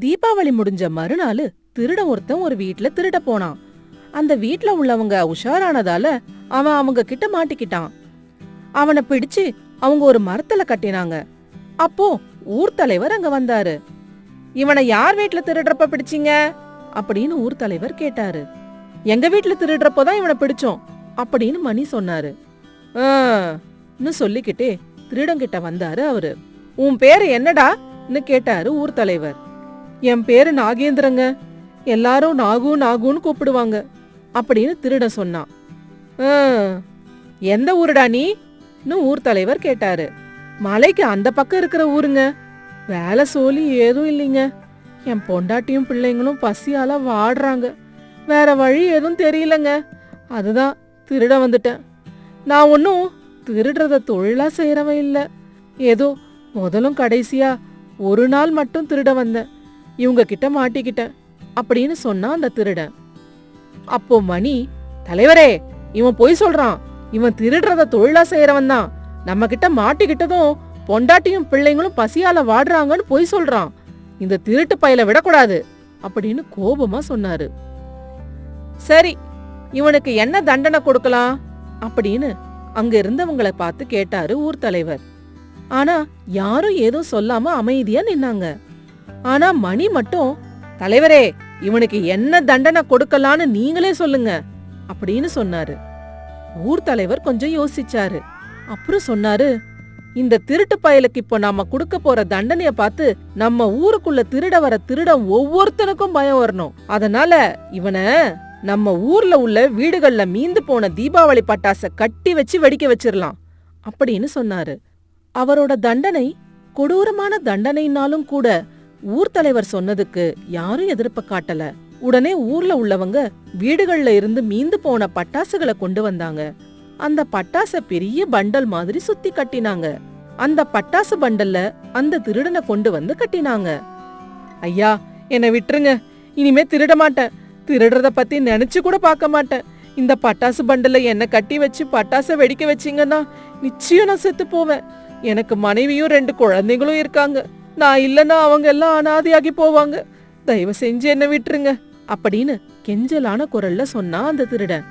தீபாவளி முடிஞ்ச மறுநாள் திருட ஒருத்தன் ஒரு வீட்ல திருட போனான். அந்த வீட்ல உள்ளவங்க உஷாரானதால அவன் அவங்க கிட்ட மாட்டிக்கிட்டான். அவனை பிடிச்சு அவங்க ஒரு மரத்துல கட்டினாங்க. அப்போ ஊர் தலைவர் அங்க வந்தாரு. இவனை யார் வீட்ல திருடுறப்ப பிடிச்சீங்க? அப்படின்னு ஊர் தலைவர் கேட்டாரு. எங்க வீட்ல திருடுறப்போதான் இவனை பிடிச்சோம் அப்படின்னு மணி சொன்னாரு. "ஆ, ன்னு சொல்லிக்கிட்டே திருடங்கிட்ட வந்தாரு அவரு. உன் பேரு என்னடான்னு கேட்டாரு ஊர் தலைவர். என் பேரு நாகேந்திரங்க. எல்லாரும் நாகு நாகுன்னு கூப்பிடுவாங்க அப்படின்னு திருடன் சொன்னான். எந்த ஊருடா நீ?ன்னு ஊர் தலைவர் கேட்டாரு. மலைக்கு அந்த பக்கம் இருக்கிற ஊருங்க. வேலை சோலி ஏதும் இல்லைங்க. என் பொண்டாட்டியும் பிள்ளைங்களும் பசியால வாடுறாங்க. வேற வழி எதுவும் தெரியலங்க. அதுதான் திருட வந்துட்டேன். நான் ஒன்றும் திருடுறத தொழிலா செய்யறவன் இல்லை. ஏதோ முதலும் கடைசியா ஒரு நாள் மட்டும் திருட வந்தேன். இவங்க கிட்ட மாட்டிக்கிட்டேன் அப்படின்னு சொன்னான் அந்த திருடன். அப்போ மணி தலைவரே இவன் பொய் சொல்றான். இவன் திருடுறத தொழிலா செய்யறவன் தான். நம்ம கிட்ட மாட்டிக்கிட்டதும் பொண்டாட்டியும் பிள்ளைங்களும் பசியால வாடுறாங்கன்னு பொய் சொல்றான். இந்த திருட்டு பயல விடக்கூடாது அப்படின்னு கோபமா சொன்னாரு. சரி இவனுக்கு என்ன தண்டனை கொடுக்கலாம்? அப்படின்னு அங்க இருந்தவங்களை பார்த்து கேட்டாரு ஊர் தலைவர். ஆனா யாரும் ஏதும் சொல்லாம அமைதியா நின்னாங்க. ஆனா மணி மட்டும் தலைவரே இவனுக்கு என்ன தண்டனை கொடுக்கலான்னு நீங்களே சொல்லுங்க அப்படின்னு சொன்னாரு. ஊர் தலைவர் கொஞ்சம் யோசிச்சாரு. அப்புறம் சொன்னாரு இந்த திருட்டு பயலுக்கு இப்போ நாம கொடுக்க போற தண்டனைய பார்த்து நம்ம ஊருக்குள்ள திருட வர திருடன் ஒவ்வொருத்தனுக்கும் பயம் வரணும். அதனால இவனை நம்ம ஊர்ல உள்ள வீடுகள்ல மீந்து போன தீபாவளி பட்டாச கட்டி வச்சு வெடிக்க வச்சிடலாம் அப்படின்னு சொன்னாரு. அவரோட தண்டனை கொடூரமான தண்டனைனாலும் கூட ஊர் தலைவர் சொன்னதுக்கு யாரும் எதிர்ப்ப காட்டல. உடனே ஊர்ல உள்ளவங்க வீடுகள்ல இருந்து மீந்து போன பட்டாசுகளை கொண்டு வந்தாங்க. அந்த பட்டாச பெரிய பண்டல் மாதிரி சுத்தி கட்டினாங்க. அந்த பட்டாசு பண்டல்ல அந்த திருடனை கொண்டு வந்து கட்டினாங்க. ஐயா என்னை விட்டுருங்க. இனிமே திருட மாட்டேன். திருடுறத பத்தி நினைச்சு கூட பார்க்க மாட்டேன். இந்த பட்டாசு பண்டல என்ன கட்டி வச்சு பட்டாசை வெடிக்க வச்சீங்கன்னா நிச்சயம் நான் செத்து போவேன். எனக்கு மனைவியும் ரெண்டு குழந்தைங்களும் இருக்காங்க. நான் இல்லைன்னா அவங்க எல்லாம் அனாதையாகி போவாங்க. தயவு செஞ்சு என்ன விட்டுருங்க அப்படின்னு கெஞ்சலான குரல்ல சொன்னா அந்த திருடன்.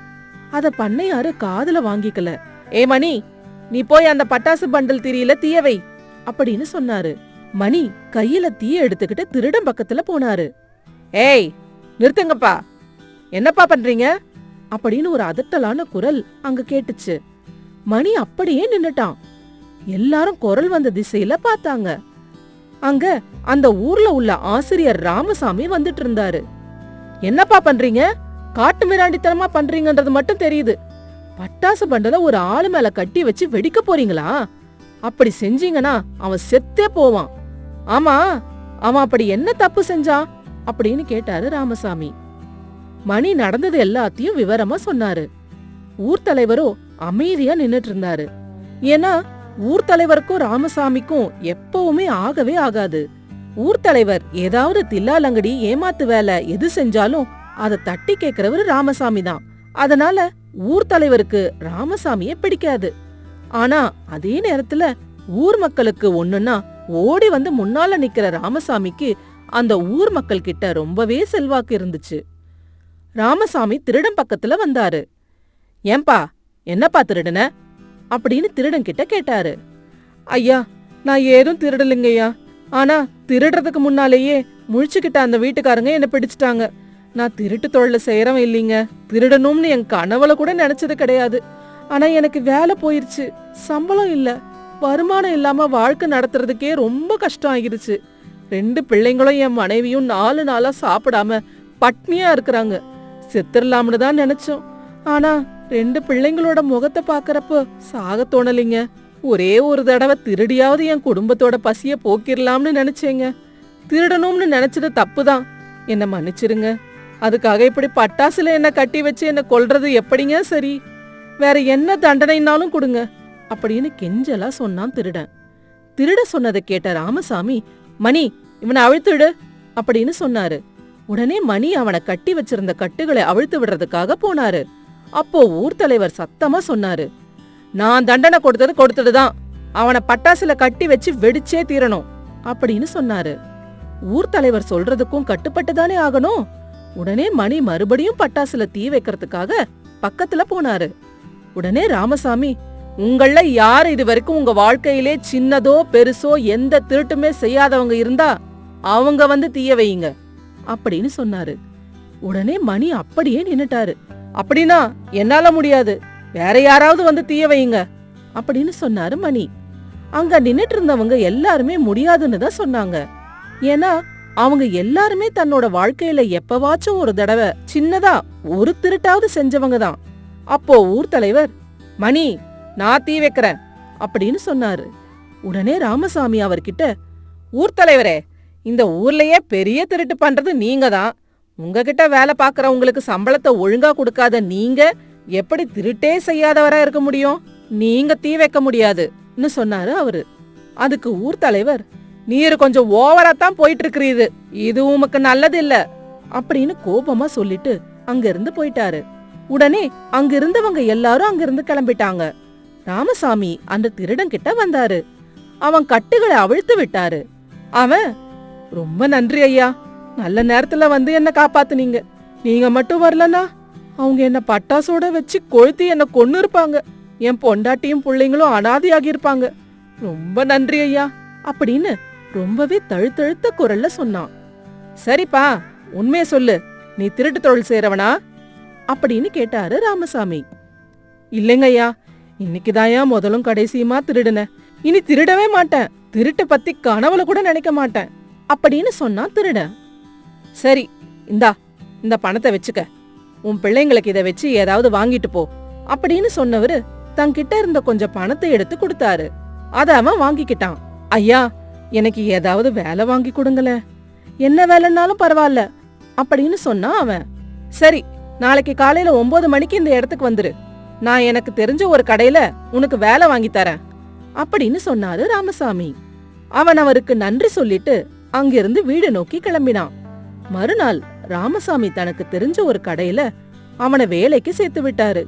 அத பண்ணையாரு காதுல வாங்கிக்கல. ஏ மணி நீ போய் அந்த பட்டாசு பண்டல் திரியில தீயவை அப்படின்னு சொன்னாரு. மணி கையில தீய எடுத்துக்கிட்டு திருடன் பக்கத்துல போனாரு. ஏய் நிறுத்துங்கப்பா என்னப்பா பண்றீங்க? அப்படின்னு ஒரு அதட்டலான குரல் அங்க கேட்டுச்சு. மணி அப்படியே நின்னுட்டான். எல்லாரும் குரல் வந்த திசையில பார்த்தாங்க. அங்க அந்த ஊர்ல உள்ள ஆசிரியர் ராமசாமி வந்துட்டு இருந்தாரு. என்னப்பா பண்றீங்க? காட்டு மிராண்டித்தனமா பண்றீங்கன்றது மட்டும் தெரியுது. பட்டாசு பண்டல ஒரு ஆளு மேல கட்டி வச்சு வெடிக்க போறீங்களா? அப்படி செஞ்சீங்கன்னா அவன் செத்தே போவான். ஆமா அவன் அப்படி என்ன தப்பு செஞ்சான்? அப்படின்னு கேட்டாரு ராமசாமி. மணி நடந்தது எல்லாத்தையும் விவரமா சொன்னாரு. ஊர் தலைவரோ அமைதியா நின்னுட்டு இருந்தாரு. ஏன்னா ஊர் தலைவருக்கும் ராமசாமிக்கும் எப்பவுமே ஆகவே ஆகாது. ஊர் தலைவர் ஏதாவது தில்லாலங்கடி ஏமாத்து வேலை எது செஞ்சாலும் அதை தட்டி கேக்குறவரு ராமசாமி தான். அதனால ஊர் தலைவருக்கு ராமசாமியே பிடிக்காது. ஆனா அதே நேரத்துல ஊர் மக்களுக்கு ஒண்ணுன்னா ஓடி வந்து முன்னால நிக்கிற ராமசாமிக்கு அந்த ஊர் மக்கள் கிட்ட ரொம்பவே செல்வாக்கு இருந்துச்சு. ராமசாமி திருடன் பக்கத்துல வந்தாரு. ஏன்பா என்னப்பா திருடன? அப்படின்னு திருடன் கிட்ட கேட்டாரு. ஐயா நான் ஏதும் திருடலைங்கய்யா. ஆனா திருடுறதுக்கு முன்னாலேயே முழிச்சுக்கிட்ட அந்த வீட்டுக்காரங்க என்ன பிடிச்சிட்டாங்க. நான் திருட்டு தொழில செய்யறவன் இல்லைங்க. திருடணும்னு என் கனவுல கூட நினைச்சது கிடையாது. ஆனா எனக்கு வேலை போயிருச்சு. சம்பளம் இல்ல. வருமானம் இல்லாம வாழ்க்கை நடத்துறதுக்கே ரொம்ப கஷ்டம் ஆகிருச்சு. ரெண்டு பிள்ளைங்களும் என் மனைவியும் நாலு நாளா சாப்பிடாம பட்னியா இருக்கிறாங்க. செத்துடலாம்னு தான் நினைச்சோம். ஆனா ரெண்டு பிள்ளைங்களோட முகத்தை பாக்குறப்ப சாக தோணலிங்க. ஒரே ஒரு தடவை திருடியாவது என் குடும்பத்தோட பசிய போக்கிடலாம்னு நினைச்சேங்க. திருடணும்னு நினைச்சது தப்புதான். என்ன மன்னிச்சிருங்க. அதுக்காக இப்படி பட்டாசுல என்ன கட்டி வச்சு என்ன கொல்றது எப்படிங்க சரி? வேற என்ன தண்டனைனாலும் கொடுங்க. அப்படின்னு கெஞ்சலா சொன்னான் திருடன். திருட சொன்னதை கேட்ட ராமசாமி மணி இவனை அவிழ்த்துடு அப்படின்னு சொன்னாரு. உடனே மணி அவனை கட்டி வச்சிருந்த கட்டுகளை அவிழ்த்து விடுறதுக்காக போனாரு. அப்போ ஊர் தலைவர் சத்தமா சொன்னாரு. நான் தண்டனை கொடுத்தது கொடுத்தது தான். அவனை பட்டாசுல கட்டி வச்சு வெடிச்சே தீரணும் அப்படின்னு சொன்னாரு. ஊர் தலைவர் சொல்றதுக்கும் கட்டுப்பட்டு தானே ஆகணும். உடனே மணி மறுபடியும் பட்டாசுல தீ வைக்கிறதுக்காக பக்கத்துல போனாரு. உடனே ராமசாமி உங்கள யார் இது வரைக்கும் உங்க வாழ்க்கையிலே சின்னதோ பெருசோ எந்த திருட்டுமே செய்யாதவங்க இருந்தா அவங்க வந்து தீய வையுங்க அப்படின்னு சொன்னாரு. உடனே மணி அப்படியே நின்னுட்டாரு. அப்படின்னா என்னால முடியாது. வேற யாராவது வந்து தீய வையுங்க அப்படின்னு சொன்னாரு மணி. அங்க நின்னுட்டு இருந்தவங்க எல்லாருமே முடியாதுன்னு தான் சொன்னாங்க. ஏன்னா அவங்க எல்லாருமே தன்னோட வாழ்க்கையில எப்பவாச்சும் ஒரு தடவை சின்னதா ஒரு திருட்டாவது செஞ்சவங்க தான். அப்போ ஊர் தலைவர் மணி நான் தீ வைக்கிறேன் அப்படின்னு சொன்னாரு. உடனே ராமசாமி அவர்கிட்ட ஊர் தலைவரே இந்த ஊர்லயே பெரிய திருட்டு பண்றது நீங்க தான். உங்ககிட்ட வேலை பாக்குறவங்களுக்கு சம்பளத்தை ஒழுங்கா கொடுக்காத நீங்க எப்படி திருட்டே செய்யாதவரா இருக்க முடியும்? நீங்க தீ வைக்க முடியாதுன்னு சொன்னாரு அவரு. அதுக்கு ஊர் தலைவர் நீர் கொஞ்சம் ஓவரா தான் போயிட்டு இருக்கிறீது இது உமக்கு நல்லது இல்ல அப்படின்னு கோபமா சொல்லிட்டு அங்க இருந்து போயிட்டாரு. உடனே அங்கிருந்தவங்க எல்லாரும் அங்கிருந்து கிளம்பிட்டாங்க. ராமசாமி அந்த திருடன் கிட்ட வந்தாரு. அவன் கட்டுகளை அவிழ்த்து விட்டாரு. அவன் ரொம்ப நன்றி ஐயா. நல்ல நேரத்துல வந்து என்ன காப்பாத்துனீங்க. நீங்க மட்டும் வரலனா அவங்க என்ன பட்டாசோட வச்சு கொளுத்தி என்ன கொன்னு இருப்பாங்க என் பொண்டாட்டியும் பிள்ளைங்களும் அனாதையாகி இருப்பாங்க ரொம்ப நன்றி ஐயா அப்படின்னு ரொம்பவே தழுத்தழுத்த குரல்ல சொன்னான். சரிப்பா உண்மைய சொல்லு. நீ திருட்டு தொழில் செய்றவனா? அப்படின்னு கேட்டாரு ராமசாமி. இல்லைங்க ஐயா இன்னைக்குதாயா முதலும் கடைசியுமா திருடுன. இனி திருடவே மாட்டேன். திருட்டு பத்தி கனவுல கூட நினைக்க மாட்டேன். அப்படின்னு சொன்னான் திருடன். சரி இந்தா இந்த பணத்தை வச்சுக்க. உன் பிள்ளைங்களுக்கு இதை வச்சு ஏதாவது வாங்கிட்டு போ. அப்படின்னு சொன்னவரு தங்கிட்ட இருந்த கொஞ்சம் பணத்தை எடுத்து கொடுத்தாரு. அத அவன் வாங்கிக்கிட்டான். ஐயா எனக்கு ஏதாவது வேலை வாங்கி கொடுங்களேன் என்ன வேலைன்னாலும் பரவாயில்ல அப்படின்னு சொன்னான் அவன். சரி நாளைக்கு காலையில ஒன்பது மணிக்கு இந்த இடத்துக்கு வந்துரு. நான் எனக்கு தெரிஞ்ச ஒரு கடையில உனக்கு வேலை வாங்கி தரேன் அப்படின்னு சொன்னாரு ராமசாமி. அவன் அவருக்கு நன்றி சொல்லிட்டு அங்கிருந்து வீடு நோக்கி கிளம்பினான். மறுநாள் ராமசாமி தனக்கு தெரிஞ்ச ஒரு கடையில அவனை வேலைக்கு சேர்த்து விட்டாரு.